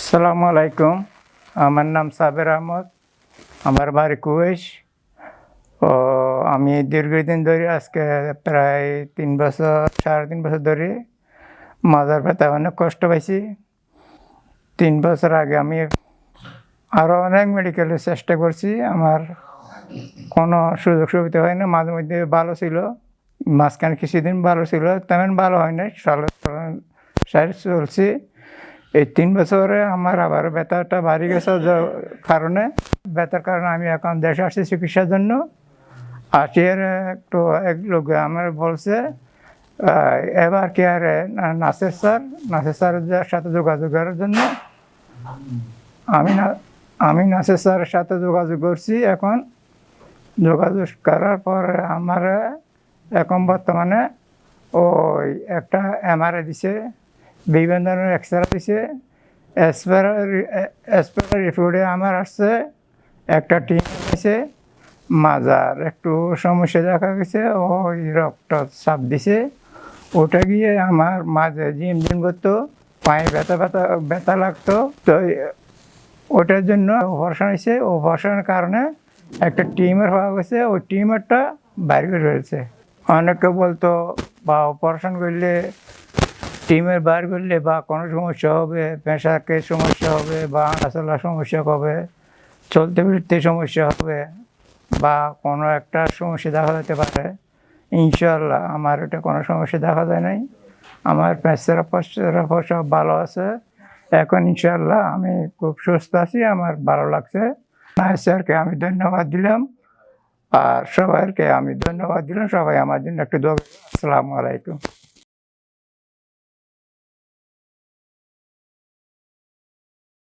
আসসালামু আলাইকুম। আমার নাম সাবের আহমদ। আমার বাড়ি কুয়েশ। ও, আমি দীর্ঘদিন ধরে আজকে প্রায় তিন বছর, সাড়ে তিন বছর ধরে মাজার ব্যথা অনেক কষ্ট পাইছি। তিন বছর আগে আমি আরও অনেক মেডিকেলে চেষ্টা করছি। আমার কোনো সুযোগ সুবিধা হয় না, মাঝে মধ্যে ভালো ছিল। মাঝখানে কিছুদিন ভালো ছিল, তেমন ভালো হয় না সাইড চলছি। এই তিন বছরে আমার আবার ব্যথাটা বাড়ি গেছে কারণে, ব্যথার কারণে আমি এখন দেশে আসছি চিকিৎসার জন্য। আসি এর একটু এক লোক আমার বলছে এবার কি আর নাসের স্যার, নাসের স্যারের সাথে যোগাযোগ করার জন্য। আমি না, আমি নাসের স্যারের সাথে যোগাযোগ করছি এখন। যোগাযোগ করার পর আমার এখন বর্তমানে ওই একটা এমআরআই দিছে। বিভিন্ন ধরনের এক্সরে দিছে। এসপার রিপোর্টে আমার আসছে, একটা টিম আছে মাজার একটু সমস্যা দেখা গেছে, ওই রক্ত চাপ দিছে। ওটা গিয়ে আমার মাঝে জিম জিম করতো, পায়ে ব্যথা ব্যথা ব্যথা লাগতো। তো ওটার জন্য অপারেশন হয়েছে। অপারেশনের কারণে একটা টিমার হওয়া গেছে। ওই টিমারটা বাইরে করে রয়েছে অনেকে বলতো বা অপারেশন করলে টিমের বার করলে বা কোনো সমস্যা হবে পেশাকে সমস্যা হবে বা হাঁটাচলার সমস্যা হবে, চলতে ফিরতে সমস্যা হবে বা কোনো একটা সমস্যা দেখা যেতে পারে ইনশাল্লাহ আমার এটা কোনো সমস্যা দেখা যায় নাই। আমার পেশারা পশ্চারা সব ভালো আছে। এখন ইনশাল্লাহ আমি খুব সুস্থ আছি, আমার ভালো লাগছে। স্যারকে আমি ধন্যবাদ দিলাম। আর সবাইকে আমি ধন্যবাদ দিলাম। সবাই আমার জন্য একটু দোয়া আসসালামু আলাইকুম।